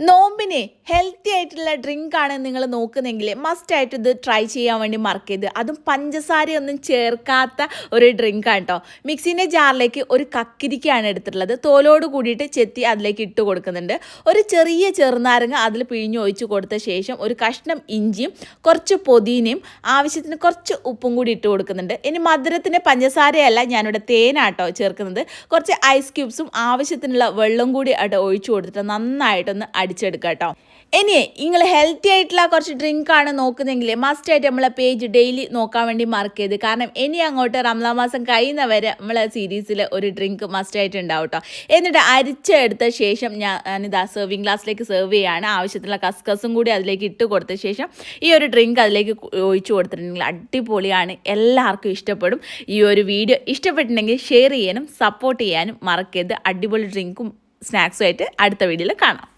നോമ്പിനെ ഹെൽത്തി ആയിട്ടുള്ള ഡ്രിങ്ക് ആണ് നിങ്ങൾ നോക്കുന്നെങ്കിൽ മസ്റ്റ് ആയിട്ട് ഇത് ട്രൈ ചെയ്യാൻ വേണ്ടി മാർക്ക് മറക്കരുത് അതും പഞ്ചസാരയൊന്നും ചേർക്കാത്ത ഒരു ഡ്രിങ്ക് ആണ് കേട്ടോ മിക്സിന്റെ ജാറിലേക്ക് ഒരു കക്കിരിക്കയാണ് എടുത്തിട്ടുള്ളത്. തോലോട് കൂടിയിട്ട് ചെത്തി അതിലേക്ക് ഇട്ട് കൊടുക്കുന്നുണ്ട്. ഒരു ചെറിയ ചെറുനാരങ്ങ അതിൽ പിഴിഞ്ഞ് ഒഴിച്ച് കൊടുത്ത ശേഷം ഒരു കഷ്ണം ഇഞ്ചിയും കുറച്ച് പൊതിനയും ആവശ്യത്തിന് കുറച്ച് ഉപ്പും കൂടി ഇട്ട് കൊടുക്കുന്നുണ്ട്. ഇനി മധുരത്തിന് പഞ്ചസാരയല്ല ഞാനിവിടെ തേനാട്ടോ ചേർക്കുന്നത്. കുറച്ച് ഐസ് ക്യൂബ്സും ആവശ്യത്തിനുള്ള വെള്ളം കൂടി അവിടെ ഒഴിച്ചു കൊടുത്തിട്ട് നന്നായിട്ടൊന്ന് അടിച്ചെടുക്കുക കേട്ടോ ഇനി നിങ്ങൾ ഹെൽത്തി ആയിട്ടുള്ള കുറച്ച് ഡ്രിങ്ക് ആണ് നോക്കുന്നതെങ്കിൽ മസ്റ്റ് ആയിട്ട് നമ്മളെ പേജ് ഡെയിലി നോക്കാൻ വേണ്ടി മാർക്ക് മറക്കരുത് കാരണം ഇനി അങ്ങോട്ട് റംലാ മാസം കഴിയുന്നവരെ നമ്മളെ സീരീസിൽ ഒരു ഡ്രിങ്ക് മസ്റ്റ് ആയിട്ട് ഉണ്ടാവും കേട്ടോ എന്നിട്ട് അരിച്ചെടുത്ത ശേഷം ഞാൻ ഇതാ സെർവിങ് ഗ്ലാസ്സിലേക്ക് സെർവ് ചെയ്യാണ്. ആവശ്യത്തിനുള്ള കസ്കസും കൂടി അതിലേക്ക് ഇട്ട് കൊടുത്ത ശേഷം ഈ ഒരു ഡ്രിങ്ക് അതിലേക്ക് ഒഴിച്ചു കൊടുത്തിട്ടുണ്ടെങ്കിൽ അടിപൊളിയാണ്. എല്ലാവർക്കും ഇഷ്ടപ്പെടും. ഈ ഒരു വീഡിയോ ഇഷ്ടപ്പെട്ടിട്ടുണ്ടെങ്കിൽ ഷെയർ ചെയ്യാനും സപ്പോർട്ട് ചെയ്യാനും മറക്കരുത് അടിപൊളി ഡ്രിങ്കും സ്നാക്സും ആയിട്ട് അടുത്ത വീഡിയോയിൽ കാണാം.